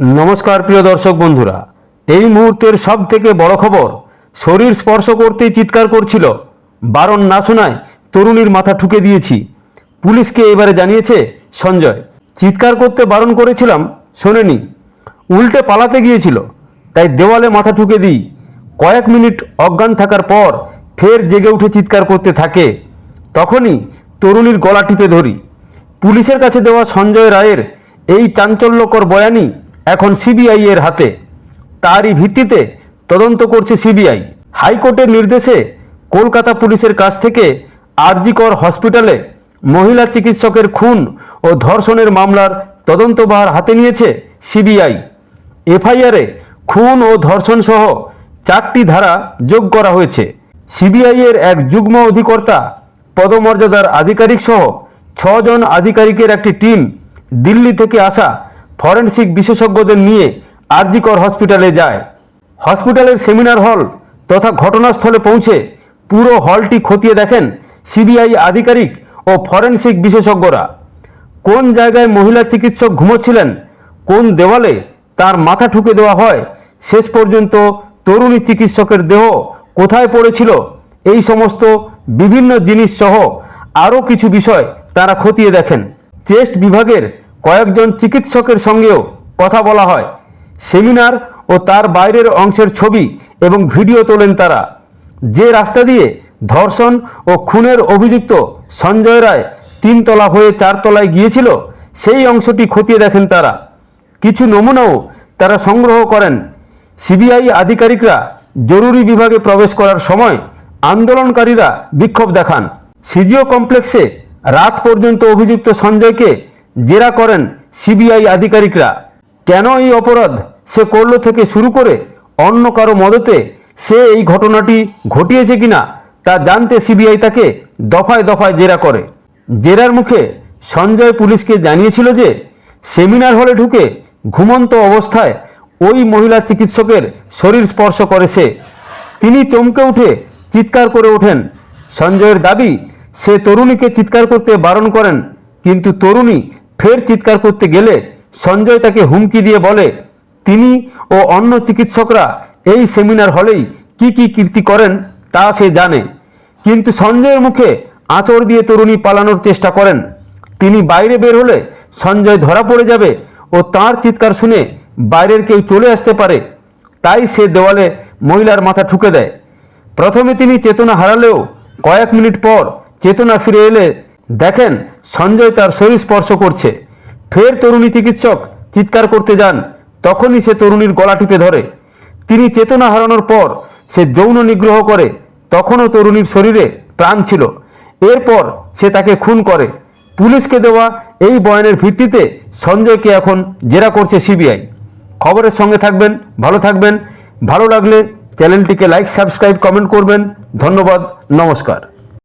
নমস্কার, প্রিয় দর্শক বন্ধুরা। এই মুহূর্তের সব থেকে বড় খবর, শরীর স্পর্শ করতেই চিৎকার করছিল। বারণ না শোনায় তরুণীর মাথা ঠুকে দিয়েছি। পুলিশকে এবারে জানিয়েছে সঞ্জয়। চিৎকার করতে বারণ করেছিলাম, শোনেনি। উল্টে পালাতে গিয়েছিল, তাই দেওয়ালে মাথা ঠুকে দিই। কয়েক মিনিট অজ্ঞান থাকার পর ফের জেগে উঠে চিৎকার করতে থাকে। তখনই তরুণীর গলা টিপে ধরি। পুলিশের কাছে দেওয়া সঞ্জয় রায়ের এই চাঞ্চল্যকর বয়ানই এখন সিবিআই এর হাতে। তারই ভিত্তিতে তদন্ত করছে সিবিআই। হাইকোর্টের নির্দেশে কলকাতা পুলিশের কাছ থেকে আরজিকর হসপিটালে মহিলা চিকিৎসকের খুন ও ধর্ষণের মামলার তদন্তভার হাতে নিয়েছে সিবিআই। এফআইআরে খুন ও ধর্ষণ সহ চারটি ধারা যোগ করা হয়েছে। সিবিআই এর এক যুগ্ম অধিকর্তা, পদমর্যাদার আধিকারিক সহ ছজন আধিকারিকের একটি টিম দিল্লি থেকে আসা ফরেনসিক বিশেষজ্ঞদের নিয়ে আরজিকর হসপিটালে যায়। হসপিটালের সেমিনার হল তথা ঘটনাস্থলে পৌঁছে পুরো হলটি খতিয়ে দেখেন সিবিআই আধিকারিক ও ফরেনসিক বিশেষজ্ঞরা। কোন জায়গায় মহিলা চিকিৎসক ঘুমোচ্ছিলেন, কোন দেওয়ালে তার মাথা ঠুকে দেওয়া হয়, শেষ পর্যন্ত তরুণী চিকিৎসকের দেহ কোথায় পড়েছিল, এই সমস্ত বিভিন্ন জিনিস সহ আরও কিছু বিষয় তারা খতিয়ে দেখেন। চেস্ট বিভাগের কয়েকজন চিকিৎসকের সঙ্গেও কথা বলা হয়। সেমিনার ও তার বাইরের অংশের ছবি এবং ভিডিও তোলেন তারা। যে রাস্তা দিয়ে ধর্ষণ ও খুনের অভিযুক্ত সঞ্জয় রায় তিনতলা হয়ে চারতলায় গিয়েছিল, সেই অংশটি খতিয়ে দেখেন তারা। কিছু নমুনাও তারা সংগ্রহ করেন। সিবিআই আধিকারিকরা জরুরি বিভাগে প্রবেশ করার সময় আন্দোলনকারীরা বিক্ষোভ দেখান। সিজিও কমপ্লেক্সে রাত পর্যন্ত অভিযুক্ত সঞ্জয়কে জেরা করেন সিবিআই আধিকারিকরা। কেন এই অপরাধ সে করল থেকে শুরু করে অন্য কারও মদতে সে এই ঘটনাটি ঘটিয়েছে কিনা তা জানতে সিবিআই তাকে দফায় দফায় জেরা করে। জেরার মুখে সঞ্জয় পুলিশকে জানিয়েছিল যে সেমিনার হলে ঢুকে ঘুমন্ত অবস্থায় ওই মহিলা চিকিৎসকের শরীর স্পর্শ করে সে। তিনি চমকে উঠে চিৎকার করে ওঠেন। সঞ্জয়ের দাবি, সে তরুণীকে চিৎকার করতে বারণ করেন, কিন্তু তরুণী ফের চিৎকার করতে গেলে সঞ্জয় তাকে হুমকি দিয়ে বলে, তিনি ও অন্য চিকিৎসকরা এই সেমিনার হলেই কি কি কীর্তি করেন তা সে জানে। কিন্তু সঞ্জয়ের মুখে আঁচড় দিয়ে তরুণী পালানোর চেষ্টা করেন। তিনি বাইরে বের হলে সঞ্জয় ধরা পড়ে যাবে ও তার চিৎকার শুনে বাইরের কেউ চলে আসতে পারে। তাই সে দেওয়ালে মহিলার মাথা ঠুকে দেয়। প্রথমে তিনি চেতনা হারালেও কয়েক মিনিট পর চেতনা ফিরে এলে দেখেন, সঞ্জয় তার শরীর স্পর্শ করছে। ফের তরুণী চিকিৎসক চিৎকার করতে যান। তখনই সে তরুণীর গলা টিপে ধরে। তিনি চেতনা হারানোর পর সে যৌন নিগ্রহ করে। তখনও তরুণীর শরীরে প্রাণ ছিল। এরপর সে তাকে খুন করে। পুলিশকে দেওয়া এই বয়ানের ভিত্তিতে সঞ্জয়কে এখন জেরা করছে সিবিআই। খবরের সঙ্গে থাকবেন, ভালো থাকবেন। ভালো লাগলে চ্যানেলটিকে লাইক, সাবস্ক্রাইব, কমেন্ট করবেন। ধন্যবাদ, নমস্কার।